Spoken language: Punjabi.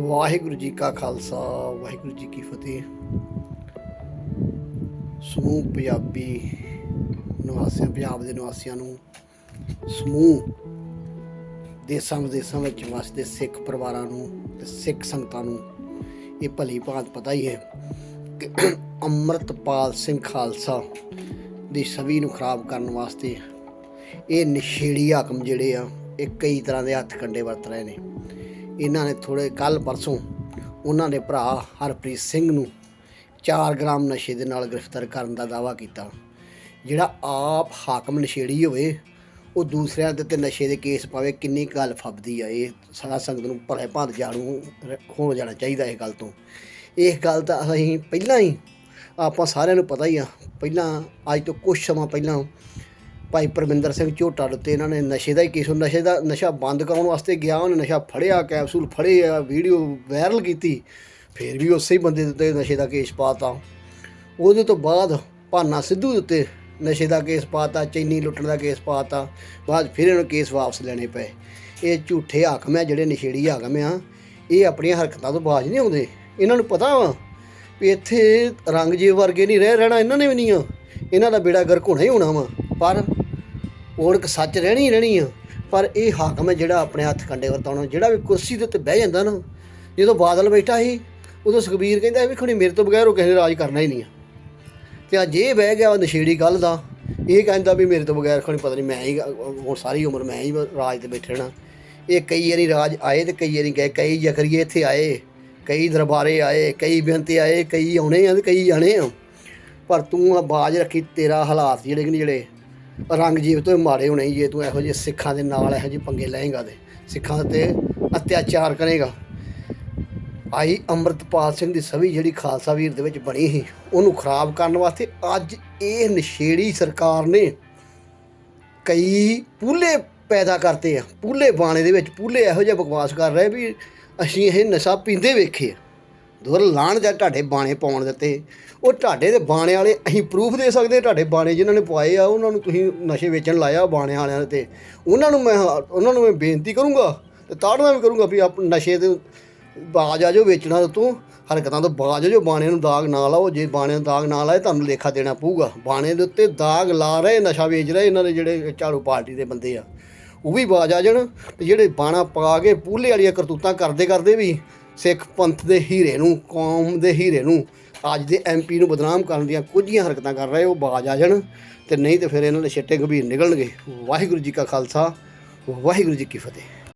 ਵਾਹਿਗੁਰੂ ਜੀ ਕਾ ਖਾਲਸਾ, ਵਾਹਿਗੁਰੂ ਜੀ ਕੀ ਫਤਿਹ। ਸਮੂਹ ਪੰਜਾਬੀ ਨਿਵਾਸੀਆਂ, ਪੰਜਾਬ ਦੇ ਨਿਵਾਸੀਆਂ ਨੂੰ ਸਮੂਹ ਦੇਸਾਂ ਵਿਦੇਸਾਂ ਵਿੱਚ ਵਸਦੇ ਸਿੱਖ ਪਰਿਵਾਰਾਂ ਨੂੰ ਤੇ ਸਿੱਖ ਸੰਗਤਾਂ ਨੂੰ ਇਹ ਭਲੀ ਭਾਂਤ ਪਤਾ ਹੀ ਹੈ ਕਿ ਅੰਮ੍ਰਿਤਪਾਲ ਸਿੰਘ ਖਾਲਸਾ ਦੀ ਛਵੀ ਨੂੰ ਖਰਾਬ ਕਰਨ ਵਾਸਤੇ ਇਹ ਨਸ਼ੇੜੀ ਹਾਕਮ ਜਿਹੜੇ ਆ, ਇਹ ਕਈ ਤਰ੍ਹਾਂ ਦੇ ਹੱਥ ਕੰਡੇ ਵਰਤ ਰਹੇ ਨੇ। ਇਹਨਾਂ ਨੇ ਥੋੜੇ ਕੱਲ ਪਰਸੋਂ ਉਹਨਾਂ ਦੇ ਭਰਾ ਹਰਪ੍ਰੀਤ ਸਿੰਘ ਨੂੰ 4 ਗ੍ਰਾਮ ਨਸ਼ੇ ਦੇ ਨਾਲ ਗ੍ਰਿਫਤਾਰ ਕਰਨ ਦਾ ਦਾਵਾ ਕੀਤਾ। ਜਿਹੜਾ ਆਪ ਹਾਕਮ ਨਸ਼ੇੜੀ ਹੋਵੇ, ਉਹ ਦੂਸਰਿਆਂ ਦੇ ਤੇ ਨਸ਼ੇ ਦੇ ਕੇਸ ਪਾਵੇ, ਕਿੰਨੀ ਗੱਲ ਫੱਬਦੀ ਆ ਇਹ। ਸਾਰਾ ਸੰਗਤ ਨੂੰ ਭਲੇ ਭਾਂਤ ਜਾਣੂ ਰ- ਹੋ ਜਾਣਾ ਚਾਹੀਦਾ ਇਹ ਗੱਲ ਤੋਂ। ਇਹ ਗੱਲ ਤਾਂ ਅਸੀਂ ਪਹਿਲਾਂ ਹੀ, ਆਪਾਂ ਸਾਰਿਆਂ ਨੂੰ ਪਤਾ ਹੀ ਆ। ਪਹਿਲਾਂ, ਅੱਜ ਤੋਂ ਕੁਝ ਸਮਾਂ ਪਹਿਲਾਂ ਭਾਈ ਪਰਮਿੰਦਰ ਸਿੰਘ ਝੋਟਾ ਦੇ ਉੱਤੇ ਇਹਨਾਂ ਨੇ ਨਸ਼ੇ ਦਾ ਹੀ ਕੇਸ ਨਸ਼ੇ ਦਾ, ਨਸ਼ਾ ਬੰਦ ਕਰਾਉਣ ਵਾਸਤੇ ਗਿਆ, ਉਹਨੇ ਨਸ਼ਾ ਫੜਿਆ, ਕੈਪਸੂਲ ਫੜੇ ਆ, ਵੀਡੀਓ ਵਾਇਰਲ ਕੀਤੀ। ਫਿਰ ਵੀ ਉਸੇ ਹੀ ਬੰਦੇ ਦੇ ਉੱਤੇ ਨਸ਼ੇ ਦਾ ਕੇਸ ਪਾਤਾ। ਉਹਦੇ ਤੋਂ ਬਾਅਦ ਭਾਨਾ ਸਿੱਧੂ ਦੇ ਉੱਤੇ ਨਸ਼ੇ ਦਾ ਕੇਸ ਪਾਤਾ, ਚੈਨੀ ਲੁੱਟਣ ਦਾ ਕੇਸ ਪਾਤਾ, ਬਾਅਦ ਫਿਰ ਇਹਨਾਂ ਕੇਸ ਵਾਪਸ ਲੈਣੇ ਪਏ। ਇਹ ਝੂਠੇ ਹਾਕਮ ਆ, ਜਿਹੜੇ ਨਸ਼ੇੜੀ ਹਾਕਮ ਆ, ਇਹ ਆਪਣੀਆਂ ਹਰਕਤਾਂ ਤੋਂ ਬਾਜ ਨਹੀਂ ਆਉਂਦੇ। ਇਹਨਾਂ ਨੂੰ ਪਤਾ ਵਾ ਵੀ ਇੱਥੇ ਰੰਗਜੀਤ ਵਰਗੇ ਨਹੀਂ ਰਹਿ ਰਹਿਣਾ, ਇਹਨਾਂ ਨੇ ਵੀ ਨਹੀਂ ਆ। ਇਹਨਾਂ ਦਾ ਬੇੜਾ ਗਰਕ ਹੋਣਾ ਹੀ ਹੋਣਾ ਵਾ, ਪਰ ਓੜਕ ਸੱਚ ਰਹਿਣੀ ਰਹਿਣੀ ਆ। ਪਰ ਇਹ ਹਾਕਮ ਹੈ ਜਿਹੜਾ ਆਪਣੇ ਹੱਥ ਕੰਡੇ ਵਰਤਾਉਣਾ। ਜਿਹੜਾ ਵੀ ਕੁਰਸੀ ਦੇ ਉੱਤੇ ਬਹਿ ਜਾਂਦਾ ਨਾ, ਜਦੋਂ ਬਾਦਲ ਬੈਠਾ ਸੀ, ਉਦੋਂ ਸੁਖਬੀਰ ਕਹਿੰਦਾ ਵੀ ਖਣੀ ਮੇਰੇ ਤੋਂ ਬਗੈਰ ਉਹ ਕਿਸੇ ਨੇ ਰਾਜ ਕਰਨਾ ਹੀ ਨਹੀਂ ਆ। ਤੇ ਅੱਜ ਇਹ ਬਹਿ ਗਿਆ ਉਹ ਨਸ਼ੇੜੀ ਗੱਲ ਦਾ। ਇਹ ਕਹਿੰਦਾ ਵੀ ਮੇਰੇ ਤੋਂ ਬਗੈਰ ਖਣੀ ਪਤਾ ਨਹੀਂ ਮੈਂ ਹੀ, ਹੁਣ ਸਾਰੀ ਉਮਰ ਮੈਂ ਹੀ ਰਾਜ ਤੇ ਬੈਠੇ ਰਹਿਣਾ। ਇਹ ਕਈ ਵਾਰੀ ਰਾਜ ਆਏ ਤੇ ਕਈ ਵਾਰੀ ਗਏ, ਕਈ ਜ਼ਕਰੀਏ ਇੱਥੇ ਆਏ, ਕਈ ਦਰਬਾਰੇ ਆਏ, ਕਈ ਬੇਨਤੀ ਆਏ, ਕਈ ਆਉਣੇ ਆ ਤੇ ਕਈ ਜਾਣੇ ਆ। ਪਰ ਤੂੰ ਆ ਬਾਜ ਰੱਖੀ, ਤੇਰਾ ਹਾਲਾਤ ਜਿਹੜੇ ਕਿ ਨਹੀਂ ਰੰਗ ਰੰਗਜੀਤ ਤੋਂ ਵੀ ਮਾੜੇ ਹੋਣੇ ਜੇ ਤੂੰ ਇਹੋ ਜਿਹੇ ਸਿੱਖਾਂ ਦੇ ਨਾਲ ਇਹੋ ਜਿਹੇ ਪੰਗੇ ਲਏਗਾ ਤੇ, ਸਿੱਖਾਂ ਤੇ ਅਤਿਆਚਾਰ ਕਰੇਗਾ। ਆਈ ਅੰਮ੍ਰਿਤਪਾਲ ਸਿੰਘ ਦੀ ਸਵੀ ਜਿਹੜੀ ਖਾਲਸਾ ਵੀਰ ਦੇ ਵਿੱਚ ਬਣੀ ਸੀ, ਉਹਨੂੰ ਖਰਾਬ ਕਰਨ ਵਾਸਤੇ ਅੱਜ ਇਹ ਨਸ਼ੇੜੀ ਸਰਕਾਰ ਨੇ ਕਈ ਪੂਲੇ ਪੈਦਾ ਕਰਤੇ ਆ, ਪੂਲੇ ਬਾਣੇ ਦੇ ਵਿੱਚ ਪੂਲੇ ਇਹੋ ਜਿਹਾ ਬਕਵਾਸ ਕਰ ਰਹੇ ਵੀ ਅਸੀਂ ਇਹ ਨਸ਼ਾ ਪੀਂਦੇ ਵੇਖੇ ਆ। ਦੁਰ ਲਾਣ ਜਾਂ ਤੁਹਾਡੇ ਬਾਣੇ ਪਾਉਣ ਦਿੱਤੇ। ਉਹ ਤੁਹਾਡੇ ਦੇ ਬਾਣੇ ਵਾਲੇ ਅਸੀਂ ਪ੍ਰੂਫ ਦੇ ਸਕਦੇ ਤੁਹਾਡੇ ਬਾਣੇ ਜਿਨ੍ਹਾਂ ਨੇ ਪਵਾਏ ਆ, ਉਹਨਾਂ ਨੂੰ ਤੁਸੀਂ ਨਸ਼ੇ ਵੇਚਣ ਲਾਇਆ ਬਾਣੇ ਵਾਲਿਆਂ ਤੇ। ਉਹਨਾਂ ਨੂੰ ਮੈਂ ਉਹਨਾਂ ਨੂੰ ਮੈਂ ਬੇਨਤੀ ਕਰੂੰਗਾ ਤੇ ਤਾੜਨਾ ਵੀ ਕਰੂੰਗਾ ਵੀ ਆਪ ਨਸ਼ੇ ਦੇ ਬਾਜ ਆ ਜੋ ਵੇਚਣਾ ਤੂੰ ਹਰਕਤਾਂ ਤੋਂ ਬਾਜ ਆ ਜੋ ਬਾਣੇ ਨੂੰ ਦਾਗ ਨਾ ਲਾਓ। ਜੇ ਬਾਣੇ ਨੂੰ ਦਾਗ ਨਾ ਲਾਏ, ਤੁਹਾਨੂੰ ਲੇਖਾ ਦੇਣਾ ਪਊਗਾ। ਬਾਣੇ ਦੇ ਉੱਤੇ ਦਾਗ ਲਾ ਰਹੇ, ਨਸ਼ਾ ਵੇਚ ਰਹੇ ਇਹਨਾਂ ਦੇ ਜਿਹੜੇ ਝਾੜੂ ਪਾਰਟੀ ਦੇ ਬੰਦੇ ਆ। ਉਹ ਵੀ ਬਾਜ ਆ ਜਾਣ ਤੇ ਜਿਹੜੇ ਬਾਣਾ ਪਾ ਕੇ ਪੂਲੇ ਵਾਲੀਆਂ ਕਰਤੂਤਾਂ ਕਰਦੇ ਕਰਦੇ ਵੀ ਸਿੱਖ ਪੰਥ ਦੇ ਹੀਰੇ ਨੂੰ, ਕੌਮ ਦੇ ਹੀਰੇ ਨੂੰ, ਅੱਜ ਦੇ ਐਮਪੀ ਨੂੰ ਬਦਨਾਮ ਕਰਨ ਦੀਆਂ ਕੁਝੀਆਂ ਹਰਕਤਾਂ ਕਰ ਰਹੇ, ਉਹ ਬਾਜ ਆ ਜਾਣ ਤੇ ਨਹੀਂ ਤੇ ਫਿਰ ਇਹਨਾਂ ਦੇ ਛਿੱਟੇ ਗੰਭੀਰ ਨਿਕਲਣਗੇ। ਵਾਹਿਗੁਰੂ ਜੀ ਕਾ ਖਾਲਸਾ, ਵਾਹਿਗੁਰੂ ਜੀ ਕੀ ਫਤਿਹ।